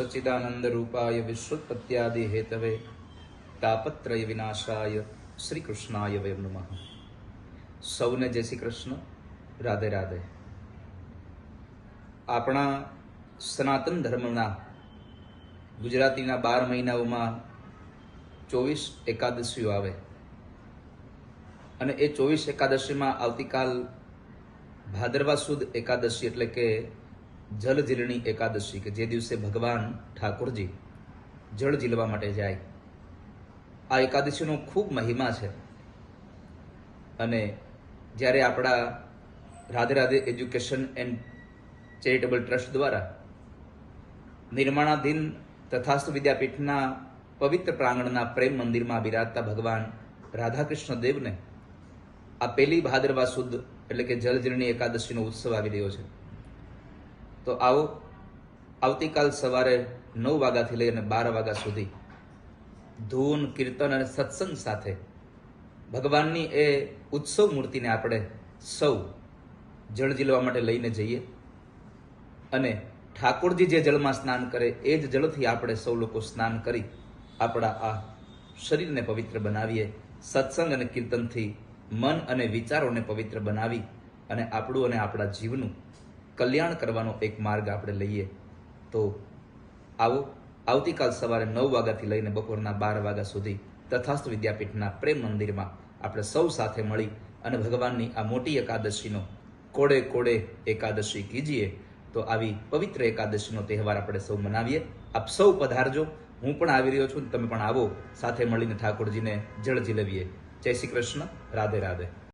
સચ્ચિદાનંદ રૂપાય વિશ્વોત્પત્યાદિ હેતવે તાપત્રય વિનાશાય શ્રી કૃષ્ણાય વયમ નમઃ સૌને જય શ્રી કૃષ્ણ રાધે રાધે આપણા સનાતન ધર્મના ગુજરાતીના બાર મહિનાઓમાં ચોવીસ એકાદશીઓ આવે। અને એ ચોવીસ એકાદશીમાં આવતીકાલ ભાદરવા સુદ એકાદશી એટલે કે જલ એકાદશી કે જે દિવસે ભગવાન ઠાકોરજી જળ ઝીલવા માટે જાય. આ એકાદશીનો ખૂબ મહિમા છે. અને જ્યારે આપણા Radhe Radhe education and charitable trust દ્વારા નિર્માણાધીન તથાસ્તુ વિદ્યાપીઠના પવિત્ર પ્રાંગણના પ્રેમ મંદિરમાં બિરાજતા ભગવાન રાધાકૃષ્ણ દેવને આ પહેલી ભાદરવા સુદ એટલે કે જલજીર્ણી એકાદશીનો ઉત્સવ આવી રહ્યો છે. તો આવો, આવતીકાલ સવારે નવ વાગ્યાથી લઈને બાર વાગ્યા સુધી ધૂન, કીર્તન અને સત્સંગ સાથે ભગવાનની એ ઉત્સવ મૂર્તિને આપણે સૌ જળ જીલવા માટે લઈને જઈએ અને ઠાકોરજી જે જળમાં સ્નાન કરે એ જ જળથી આપણે સૌ લોકો સ્નાન કરી આપણા આ શરીરને પવિત્ર બનાવીએ, સત્સંગ અને કીર્તનથી મન અને વિચારોને પવિત્ર બનાવી અને આપણું અને આપણા જીવનું કલ્યાણ કરવાનો એક માર્ગ આપણે લઈએ, તો આવો, આવતીકાલ સવારે નવ વાગ્યાથી લઈને બપોરના બાર વાગ્યા સુધી તથાસ્થ વિદ્યાપીઠના પ્રેમ મંદિરમાં આપણે સૌ સાથે મળી અને ભગવાનની આ મોટી એકાદશીનો કોડે કોડે એકાદશી કીજીએ, તો આવી પવિત્ર એકાદશીનો તહેવાર આપણે સૌ મનાવીએ. આપ સૌ પધારજો. હું પણ આવી રહ્યો છું. તમે પણ આવો. સાથે મળીને ઠાકોરજીને જળ જીલવીએ. જય શ્રી કૃષ્ણ. રાધે રાધે.